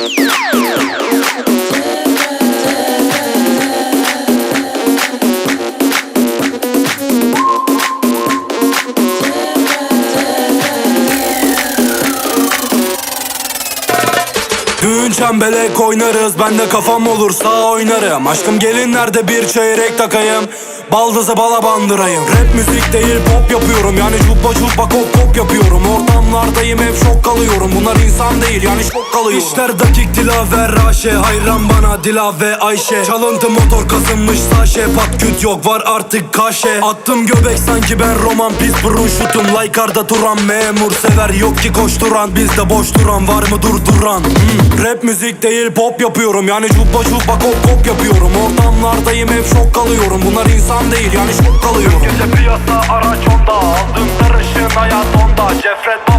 Düğün çembelek oynarız Ben de kafam olursa oynarım. Aşkım gelinlerde bir çeyrek takayım? Baldızı bala bandırayım. Rap müzik değil pop yapıyorum. Yani cubba cubba kop kop yapıyorum. Ortamlardayım hep şok kalıyorum. Bunlar insan değil yani şok kalıyorum. İşler dakik dilaver raşe Hayran bana dila ve Ayşe. Çalıntı motor kazınmış saşe Pat küt yok var artık kaşe. Attım göbek sanki ben roman Pis. Burun şutum Laykarda duran memur sever. Yok ki koşturan bizde boş duran Var mı durduran? Hmm, Rap müzik değil pop yapıyorum. Yani cubba cubba kop kop yapıyorum. Ortamlardayım hep şok kalıyorum. Bunlar insan değil yani şok kalıyorum. Gece piyasa araç onda. Aldım sarışın hayat onda. Cefret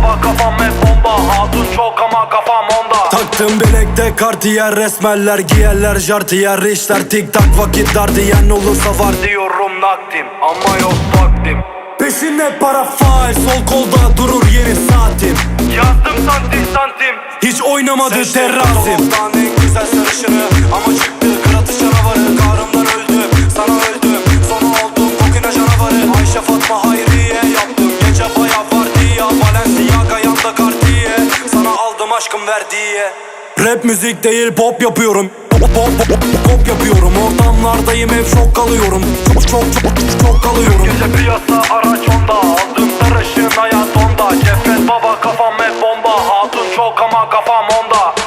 onda Taktım bilekte kartiyer resmeller Giyerler jartiyer işler tik tak vakit dar diyen olursa var Diyorum nakdim ama yok vaktim. Peşinde para fail sol kolda durur yeni saatim. Yazdım santim santim Hiç oynamadı terrazim. Güzel sarışını Aldım aşkım verdiye Rap müzik değil pop yapıyorum. Pop, pop, pop, pop yapıyorum. Ortamlardayım hep şok kalıyorum. Çok çok çok çok kalıyorum. Gece piyasa araç onda Aldım sarışın hayat onda. Cefret baba kafam hep bomba. Hatun çok ama kafam onda